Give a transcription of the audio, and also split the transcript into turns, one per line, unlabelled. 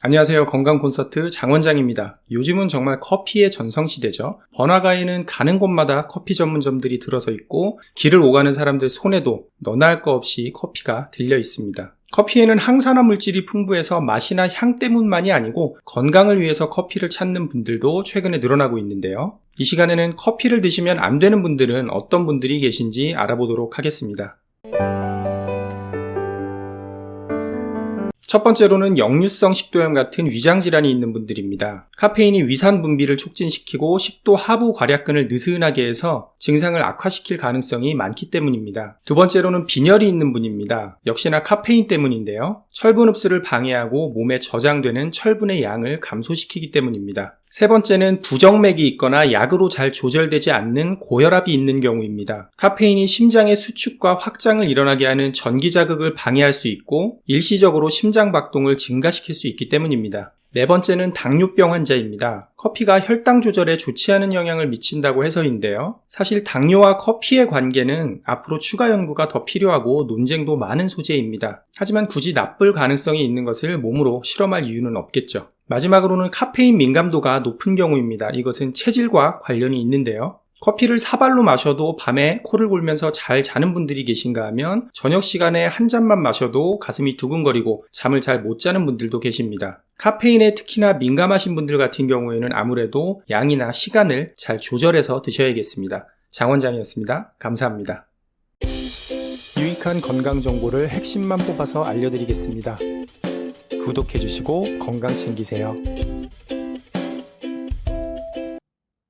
안녕하세요. 건강 콘서트 장원장입니다. 요즘은 정말 커피의 전성시대죠. 번화가에는 가는 곳마다 커피 전문점들이 들어서 있고 길을 오가는 사람들 손에도 너나 할거 없이 커피가 들려 있습니다. 커피에는 항산화 물질이 풍부해서 맛이나 향 때문만이 아니고 건강을 위해서 커피를 찾는 분들도 최근에 늘어나고 있는데요. 이 시간에는 커피를 드시면 안 되는 분들은 어떤 분들이 계신지 알아보도록 하겠습니다. 첫 번째로는 역류성 식도염 같은 위장 질환이 있는 분들입니다. 카페인이 위산 분비를 촉진시키고 식도 하부 괄약근을 느슨하게 해서 증상을 악화시킬 가능성이 많기 때문입니다. 두 번째로는 빈혈이 있는 분입니다. 역시나 카페인 때문인데요. 철분 흡수를 방해하고 몸에 저장되는 철분의 양을 감소시키기 때문입니다. 세 번째는 부정맥이 있거나 약으로 잘 조절되지 않는 고혈압이 있는 경우입니다. 카페인이 심장의 수축과 확장을 일어나게 하는 전기 자극을 방해할 수 있고 일시적으로 심장 박동을 증가시킬 수 있기 때문입니다. 네 번째는 당뇨병 환자입니다. 커피가 혈당 조절에 좋지 않은 영향을 미친다고 해서인데요. 사실 당뇨와 커피의 관계는 앞으로 추가 연구가 더 필요하고 논쟁도 많은 소재입니다. 하지만 굳이 나쁠 가능성이 있는 것을 몸으로 실험할 이유는 없겠죠. 마지막으로는 카페인 민감도가 높은 경우입니다. 이것은 체질과 관련이 있는데요. 커피를 사발로 마셔도 밤에 코를 골면서 잘 자는 분들이 계신가 하면 저녁 시간에 한 잔만 마셔도 가슴이 두근거리고 잠을 잘 못 자는 분들도 계십니다. 카페인에 특히나 민감하신 분들 같은 경우에는 아무래도 양이나 시간을 잘 조절해서 드셔야겠습니다. 장원장이었습니다. 감사합니다. 유익한 건강 정보를 핵심만 뽑아서 알려드리겠습니다. 구독해주시고 건강 챙기세요.